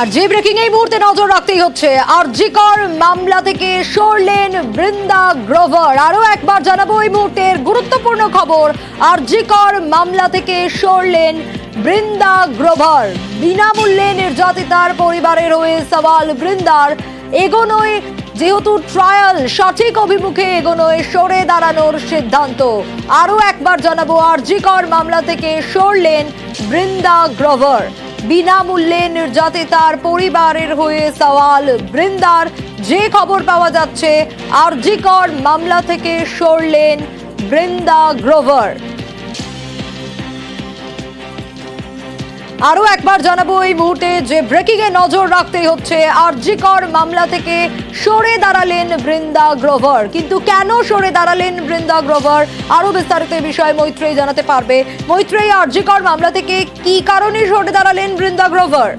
আর যে ব্রেকিং এই মুহূর্তে নজর রাখতেই হচ্ছে। আরজিকর মামলা থেকে সরলেন বৃন্দা গ্রোভার। আরও একবার জানাব এই মুহূর্তের গুরুত্বপূর্ণ খবর। আরজিকর মামলা থেকে সরলেন বৃন্দা গ্রোভার। বিনামূল্যে নির্যাতিতার পরিবারের হয়ে সওয়াল বৃন্দার। এগোনোয় যেহেতু ট্রায়াল সঠিক অভিমুখে এগোনোয় সরে দাঁড়ানোর সিদ্ধান্ত। আরও একবার জানাব, আরজিকর মামলা থেকে সরলেন বৃন্দা গ্রোভার। বিনামূল্যে নির্যাতিতার পরিবারের হয়ে সওয়াল। বৃন্দার যে খবর পাওয়া যাচ্ছে, আরজিকর মামলা থেকে সরলেন বৃন্দা গ্রোভার। আরও একবার জানাব এই মুহূর্তে যে ব্রেকিংয়ে নজর রাখতে হচ্ছে আরজিকর মামলা থেকে সরে দাঁড়ালেন বৃন্দা গ্রোভার। কিন্তু কেন সরে দাঁড়ালেন বৃন্দা গ্রোভার? আরও বিস্তারিত বিষয়ে মৈত্রেয়ী জানাতে পারবে। মৈত্রেয়ী, আরজিকর মামলা থেকে কি কারণে সরে দাঁড়ালেন বৃন্দা গ্রোভার?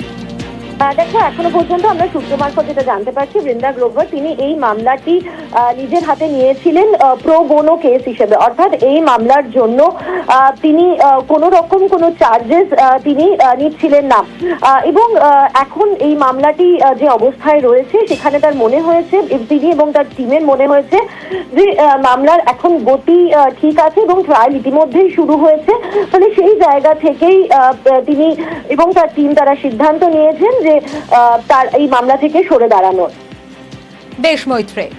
দেখো, এখনও পর্যন্ত আমরা সূত্র মারফত যেটা জানতে পারছি, বৃন্দা গ্রোভার, তিনি এই মামলাটি নিজের হাতে নিয়েছিলেন প্রো বোনো কেস হিসেবে। অর্থাৎ এই মামলার জন্য তিনি কোনো রকম কোনো চার্জেস তিনি নিচ্ছিলেন না। এবং এখন এই মামলাটি যে অবস্থায় রয়েছে, সেখানে তার মনে হয়েছে তিনি এবং তার টিমের মনে হয়েছে যে মামলার এখন গতি ঠিক আছে এবং ট্রায়াল ইতিমধ্যেই শুরু হয়েছে। ফলে সেই জায়গা থেকেই তিনি এবং তার টিম তারা সিদ্ধান্ত নিয়েছেন যে তার এই মামলা থেকে সরে দাঁড়ানোর। দেশ মৈত্রেয়ী।